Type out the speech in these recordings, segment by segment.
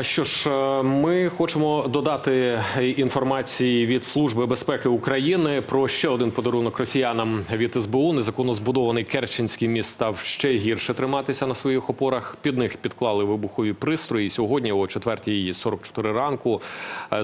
Що ж, е, ми хочемо додати інформації від Служби безпеки України про ще один подарунок росіянам від СБУ. Незаконно збудований Керченський міст став ще гірше триматися на своїх опорах. Під них підклали вибухові пристрої. Сьогодні, о 4.44 ранку,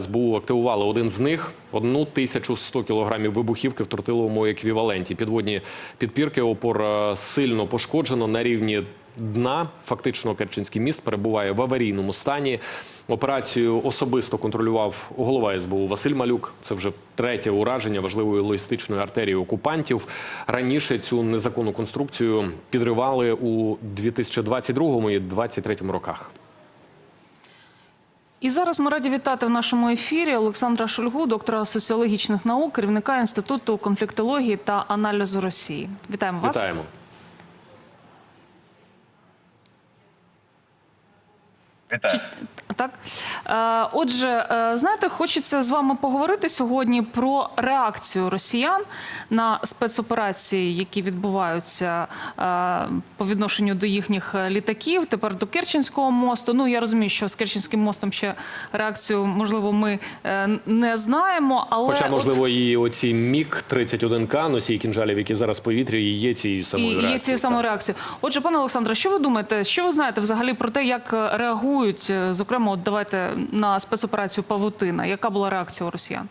СБУ активували один з них одну тисячу сто кілограмів вибухівки в тротиловому еквіваленті. Підводні підпірки опор е, сильно пошкоджено на рівні дна. Фактично, Керченський міст перебуває в аварійному стані. Операцію особисто контролював голова СБУ Василь Малюк. Це вже третє ураження важливої логістичної артерії окупантів. Раніше цю незаконну конструкцію підривали у 2022 і 2023 роках. І зараз ми раді вітати в нашому ефірі Олександра Шульгу, доктора соціологічних наук, керівника інституту конфліктології та аналізу Росії. Вітаємо вас. Вітаємо. Вітаю. Так, Е, отже, е, знаєте, хочеться з вами поговорити сьогодні про реакцію росіян на спецоперації, які відбуваються е, по відношенню до їхніх літаків. Тепер до Керченського мосту. Ну я розумію, що з Керченським мостом ще реакцію можливо ми не знаємо, але Хоча, от- можливо, і оці міг 31 к носій кінжалів, які зараз в повітрі, і є цією самою І є цією самою реакцією. Отже, пане Олександре, що ви думаєте? Що ви знаєте взагалі про те, як реагують, е, зокрема, от давайте на спецоперацію Павутина? Яка була реакція у росіян?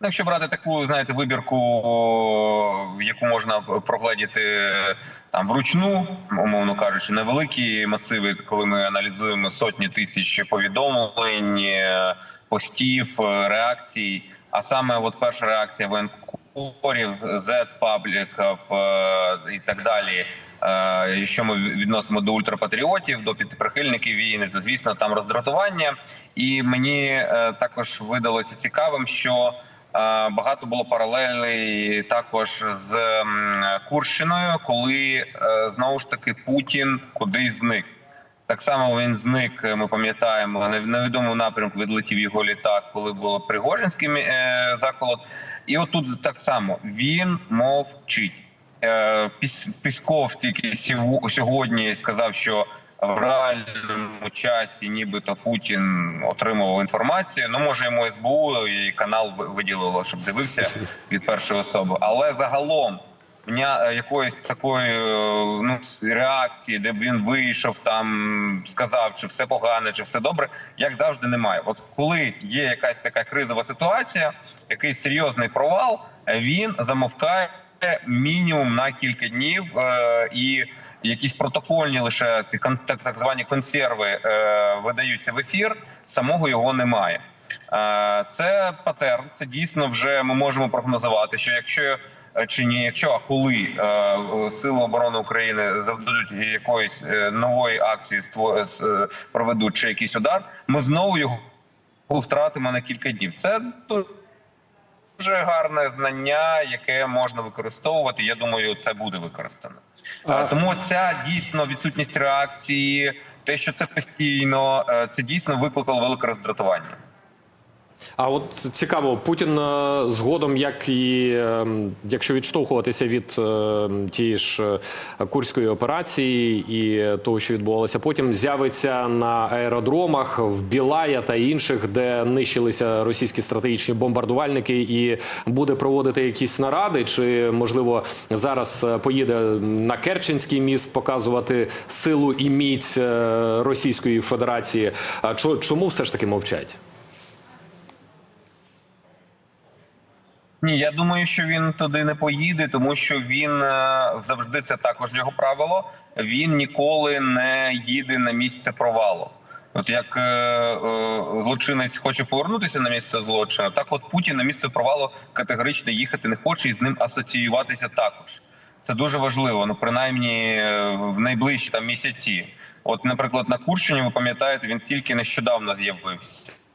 Якщо брати таку, знаєте, вибірку, яку можна прогледіти там вручну, умовно кажучи, невеликі масиви, коли ми аналізуємо сотні тисяч повідомлень, е, постів, е, реакцій. А саме, от перша реакція воєнкорів, Z-пабліків е, і так далі. Е, Якщо ми відносимо до ультрапатріотів, до підприхильників війни, то звісно там роздратування. І мені е, також видалося цікавим, що е, багато було паралелей також з Курщиною, коли знову ж таки Путін кудись зник. Так само він зник. Ми пам'ятаємо невідомому напрямку відлетів його літак, коли було Пригожинський заколот. І отут так само він мовчить. Е, Піс- Пісков тільки сьогодні сказав, що в реальному часі, нібито Путін отримував інформацію. Ну може йому СБУ і канал ви- виділило, щоб дивився від першої особи. Але загалом якоїсь такої ну реакції, де б він вийшов, там сказав, чи все погано, чи все добре, як завжди, немає. От коли є якась така кризова ситуація, якийсь серйозний провал, він замовкає мінімум на кілька днів е, і. Якісь протокольні лише ці так, так звані консерви е, видаються в ефір. Самого його немає. Е, це патерн. Це дійсно вже ми можемо прогнозувати, що якщо е, чи ні, якщо а коли е, е, сили оборони України завдадуть якоїсь е, нової акції, ство- е, проведуть чи якийсь удар, ми знову його втратимо на кілька днів. Це дуже гарне знання, яке можна використовувати. Я думаю, це буде використано. А- Е, Тому ця дійсно відсутність реакції, те, що це постійно, е, це дійсно викликало велике роздратування. А от цікаво, Путін е, згодом, як і е, якщо відштовхуватися від е, тієї ж курської операції і того, що відбувалося потім, з'явиться на аеродромах в Білая та інших, де нищилися російські стратегічні бомбардувальники, і буде проводити якісь наради, чи можливо зараз поїде на Керченський міст показувати силу і міць Російської Федерації. А чо- чому все ж таки мовчать? Ні, я думаю, що він туди не поїде, тому що він е, завжди це також його правило. Він ніколи не їде на місце провалу. От як е, е, злочинець хоче повернутися на місце злочину, так от Путін на місце провалу категорично їхати не хоче і з ним асоціюватися також. Це дуже важливо. Ну принаймні е, в найближчі там місяці. От, наприклад, на Курщині, ви пам'ятаєте, він тільки нещодавно з'явився.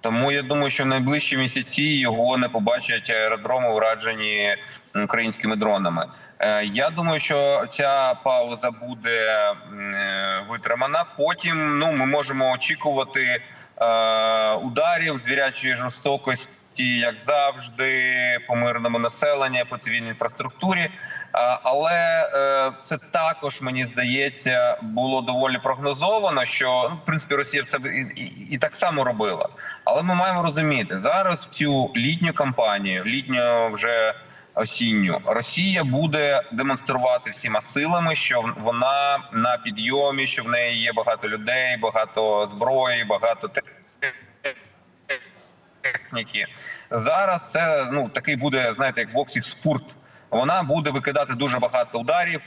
Тому я думаю, що в найближчі місяці його не побачать аеродроми, ураджені українськими дронами. Е, Я думаю, що ця пауза буде е, витримана. Потім ну ми можемо очікувати е, ударів звірячої жорстокості, як завжди, по мирному населенню, по цивільній інфраструктурі. А, Але е, це також мені здається було доволі прогнозовано, що ну, в принципі Росія це і, і, і так само робила. Але ми маємо розуміти зараз в цю літню кампанію, літню вже осінню, Росія буде демонструвати всіма силами, що вона на підйомі, що в неї є багато людей, багато зброї, багато техніки. Зараз це ну такий буде, знаєте, як боксі спорт. Вона буде викидати дуже багато ударів,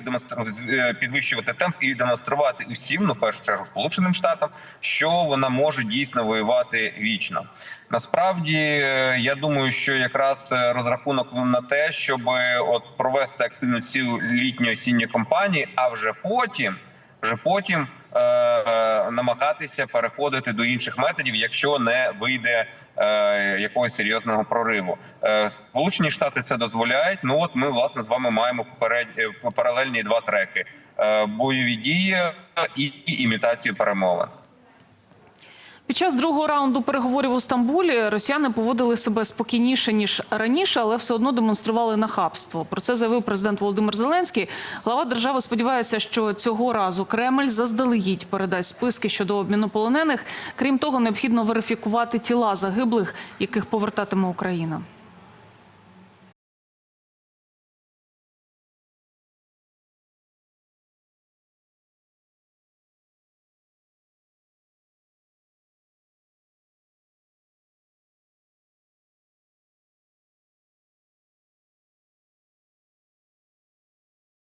е, підвищувати темп і демонструвати усім, ну в першу чергу сполученим штатам, що вона може дійсно воювати вічно. Насправді, е, я думаю, що якраз е, розрахунок на те, щоб от провести активну цю літню осінню кампанію, а вже потім, вже потім намагатися переходити до інших методів, якщо не вийде е, якогось серйозного прориву. Е, Сполучені Штати це дозволяють. Ну от ми власне з вами маємо поперед... е, паралельні два треки: е, бойові дії і імітацію перемовин. Під час другого раунду переговорів у Стамбулі росіяни поводили себе спокійніше ніж раніше, але все одно демонстрували нахабство. Про це заявив президент Володимир Зеленський. Глава держави сподівається, що цього разу Кремль заздалегідь передасть списки щодо обміну полонених. Крім того, необхідно верифікувати тіла загиблих, яких повертатиме Україна.